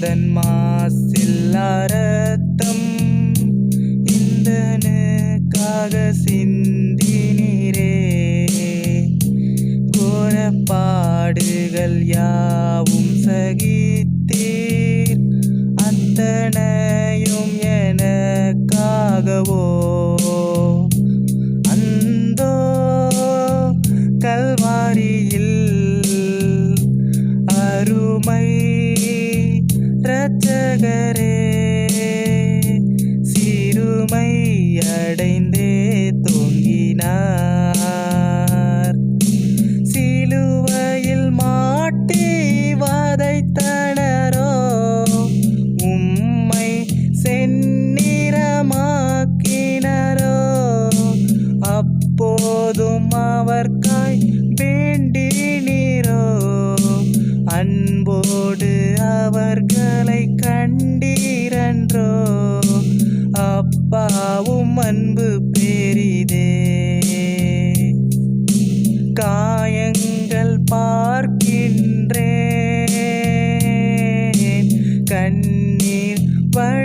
உந்தன் மாசில் அரத்தம் இந்தனுக்காக சிந்தினீரே. கோரப்பாடுகள் யாவும் சகித்தீர். அத்தனை Forget it.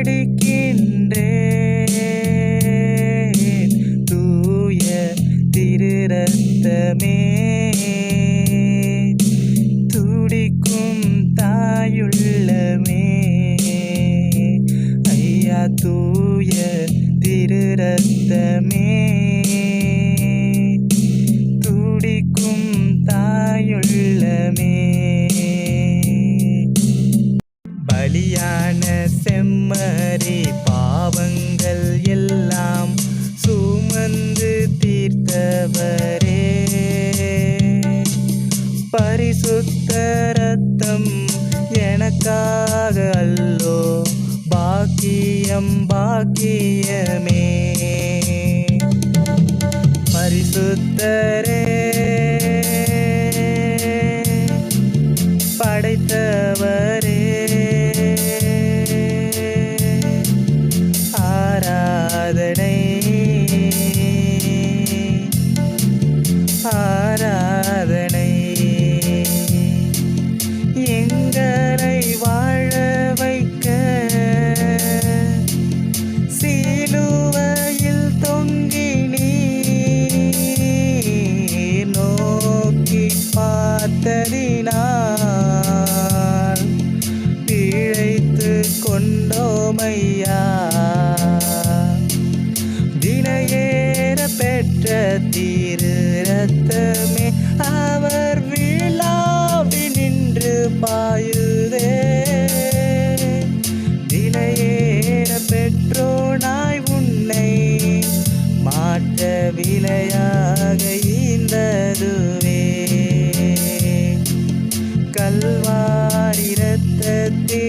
வடிக்கின்றேன் தூய திருரத்தமே. துடிக்கும் தாயுள்ளமே. ஐயா தூய திருரத்தமே. எனக்காக அல்லோ பாக்கியம் பாக்கியமே. பரிசுத்தரே பெற்ற திரு ரத்தமே அவர் விழாவி நின்று பாயுதே. விலையேற பெற்றோனாய் உன்னை மாற்ற விலையாக ஈந்ததுவே கல்வாரி ரத்தத்தே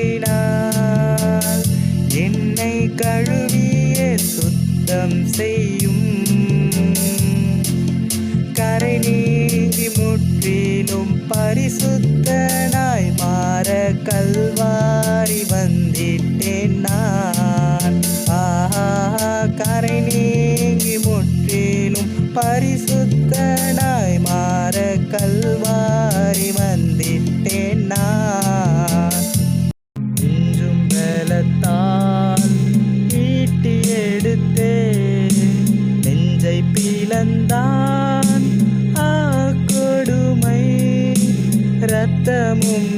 இழந்தான். ஆ கொடுமை. ரத்தமும்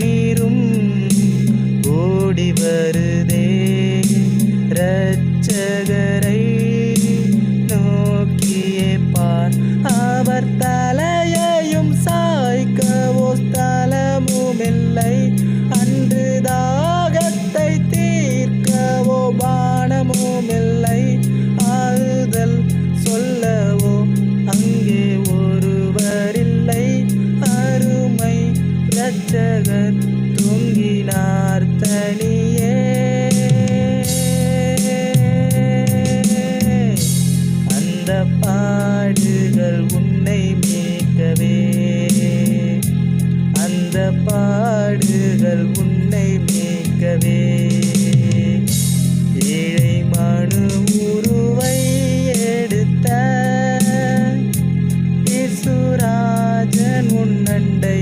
நண்டை